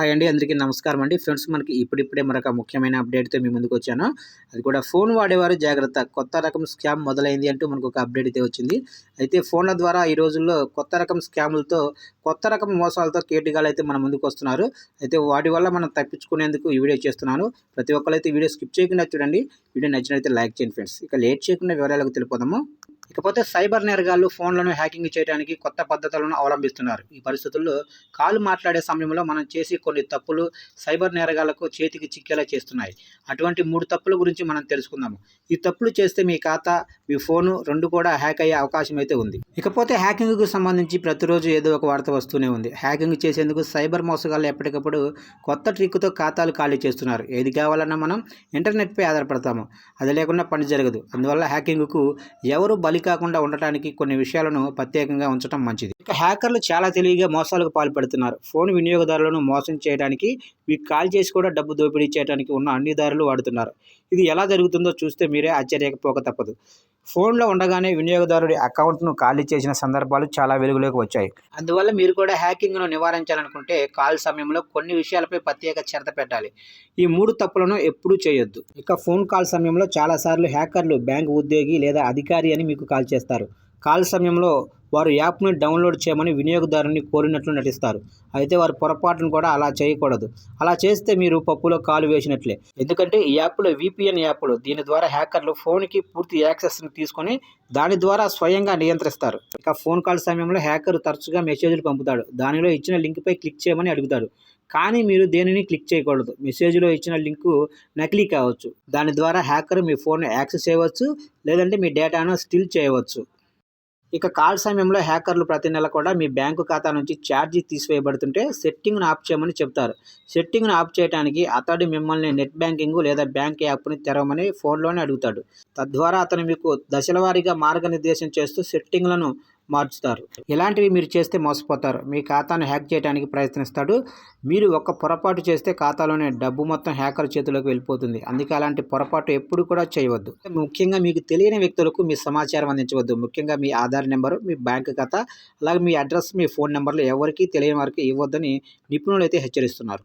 Hi అండి అందరికీ నమస్కారం అండి. ఫ్రెండ్స్ మనకి ఇప్పుడిప్పుడే మరొక ముఖ్యమైన అప్డేట్తో మీ ముందుకు వచ్చాను. అది కూడా ఫోన్ వాడేవారు జాగ్రత్త. కొత్త రకం స్కామ్ మొదలైంది అంటూ మనకు ఒక అప్డేట్ అయితే వచ్చింది. అయితే ఫోన్ల ద్వారా ఈ రోజుల్లో కొత్త రకం స్కాములతో కొత్త రకం మోసాలతో కేటుగాలు అయితే మన ముందుకు వస్తున్నారు. అయితే వాటి వల్ల మనం తప్పించుకునేందుకు ఈ వీడియో చేస్తున్నాను. ప్రతి ఒక్కరైతే వీడియో స్కిప్ చేయకుండా చూడండి. వీడియో నచ్చినైతే లైక్ చేయండి ఫ్రెండ్స్. ఇక లేట్ చేయకుండా వివరాలకు తెలిపోదాము ఇకపోతే సైబర్ నేరగాళ్ళు ఫోన్లను హ్యాకింగ్ చేయడానికి కొత్త పద్ధతులను అవలంబిస్తున్నారు. ఈ పరిస్థితుల్లో కాలు మాట్లాడే సమయంలో మనం చేసి కొన్ని తప్పులు సైబర్ నేరగాళ్ళకు చేతికి చిక్కేలా చేస్తున్నాయి. అటువంటి మూడు తప్పుల గురించి మనం తెలుసుకుందాము. ఈ తప్పులు చేస్తే మీ ఖాతా మీ ఫోను రెండు కూడా హ్యాక్ అయ్యే అవకాశం అయితే ఉంది. ఇకపోతే హ్యాకింగ్కు సంబంధించి ప్రతిరోజు ఏదో ఒక వార్త వస్తూనే ఉంది. హ్యాకింగ్ చేసేందుకు సైబర్ మోసగాళ్ళు ఎప్పటికప్పుడు కొత్త ట్రిక్తో ఖాతాలు ఖాళీ చేస్తున్నారు. ఏది కావాలన్నా మనం ఇంటర్నెట్పై ఆధారపడతాము. అది లేకుండా పని జరగదు. అందువల్ల హ్యాకింగ్కు ఎవరు బలి బలి కాకుండా ఉండటానికి కొన్ని విషయాలను ప్రత్యేకంగా ఉంచడం మంచిది. ఇక హ్యాకర్లు చాలా తెలివిగా మోసాలకు పాల్పడుతున్నారు. ఫోన్ వినియోగదారులను మోసం చేయడానికి మీకు కాల్ చేసి కూడా డబ్బు దోపిడీ చేయడానికి ఉన్న అన్ని దారులు వాడుతున్నారు. ఇది ఎలా జరుగుతుందో చూస్తే మీరే ఆశ్చర్యకపోక తప్పదు. ఫోన్లో ఉండగానే వినియోగదారుడి అకౌంట్ను ఖాళీ చేసిన సందర్భాలు చాలా వెలుగులోకి వచ్చాయి. అందువల్ల మీరు కూడా హ్యాకింగ్ను నివారించాలనుకుంటే కాల్ సమయంలో కొన్ని విషయాలపై ప్రత్యేక శ్రద్ధ పెట్టాలి. ఈ మూడు తప్పులను ఎప్పుడూ చేయొద్దు. ఇక ఫోన్ కాల్ సమయంలో చాలాసార్లు హ్యాకర్లు బ్యాంక్ ఉద్యోగి లేదా అధికారి అని మీకు కాల్ చేస్తారు. కాల్ సమయంలో వారు యాప్ను డౌన్లోడ్ చేయమని వినియోగదారుని కోరినట్లు నటిస్తారు. అయితే వారు పొరపాటును కూడా అలా చేయకూడదు. అలా చేస్తే మీరు పప్పులో కాలు వేసినట్లే. ఎందుకంటే ఈ యాప్లు విపిఎన్ యాప్లు దీని ద్వారా హ్యాకర్లు ఫోన్కి పూర్తి యాక్సెస్ని తీసుకొని దాని ద్వారా స్వయంగా నియంత్రిస్తారు. ఇక ఫోన్ కాల్ సమయంలో హ్యాకర్ తరచుగా మెసేజ్లు పంపుతాడు. దానిలో ఇచ్చిన లింక్పై క్లిక్ చేయమని అడుగుతాడు. కానీ మీరు దేనిని క్లిక్ చేయకూడదు. మెసేజ్లో ఇచ్చిన లింకు నకిలీ కావచ్చు. దాని ద్వారా హ్యాకర్ మీ ఫోన్ యాక్సెస్ చేయవచ్చు. లేదంటే మీ డేటాను స్టిల్ చేయవచ్చు. ఇక కాల్ సమయంలో హ్యాకర్లు ప్రతి నెల కూడా మీ బ్యాంకు ఖాతా నుంచి ఛార్జీ తీసివేయబడుతుంటే సెట్టింగ్ను ఆఫ్ చేయమని చెప్తారు సెట్టింగ్ను ఆఫ్ చేయడానికి అతడు మిమ్మల్ని నెట్ బ్యాంకింగ్ లేదా బ్యాంక్ యాప్ని తెరవమని ఫోన్లోనే అడుగుతాడు. తద్వారా అతను మీకు దశలవారీగా మార్గనిర్దేశం చేస్తూ సెట్టింగ్లను మార్చుతారు. ఇలాంటివి మీరు చేస్తే మోసపోతారు. మీ ఖాతాను హ్యాక్ చేయడానికి ప్రయత్నిస్తాడు. మీరు ఒక్క పొరపాటు చేస్తే ఖాతాలోనే డబ్బు మొత్తం హ్యాకర్ చేతిలోకి వెళ్ళిపోతుంది. అందుకే అలాంటి పొరపాటు ఎప్పుడు కూడా చేయవద్దు. ముఖ్యంగా మీకు తెలియని వ్యక్తులకు మీ సమాచారం అందించవద్దు. ముఖ్యంగా మీ ఆధార్ నెంబరు మీ బ్యాంక్ ఖాతా అలాగే మీ అడ్రస్ మీ ఫోన్ నెంబర్లు ఎవరికీ తెలియని వారికి ఇవ్వద్దని నిపుణులు అయితే హెచ్చరిస్తున్నారు.